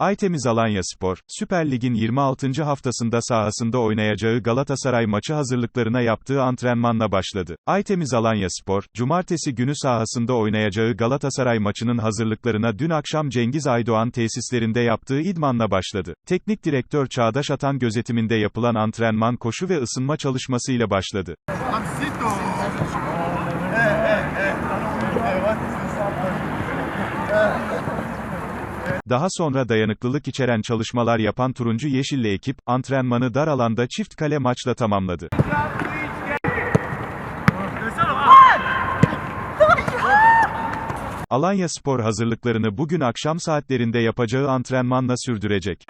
Aytemiz Alanya Spor, Süper Lig'in 26. haftasında sahasında oynayacağı Galatasaray maçı hazırlıklarına yaptığı antrenmanla başladı. Aytemiz Alanya Spor, cumartesi günü sahasında oynayacağı Galatasaray maçının hazırlıklarına dün akşam Cengiz Aydoğan tesislerinde yaptığı idmanla başladı. Teknik direktör Çağdaş Atan gözetiminde yapılan antrenman koşu ve ısınma çalışmasıyla başladı. Amsito. Daha sonra dayanıklılık içeren çalışmalar yapan turuncu yeşilli ekip, antrenmanı dar alanda çift kale maçla tamamladı. Alanya Spor hazırlıklarını bugün akşam saatlerinde yapacağı antrenmanla sürdürecek.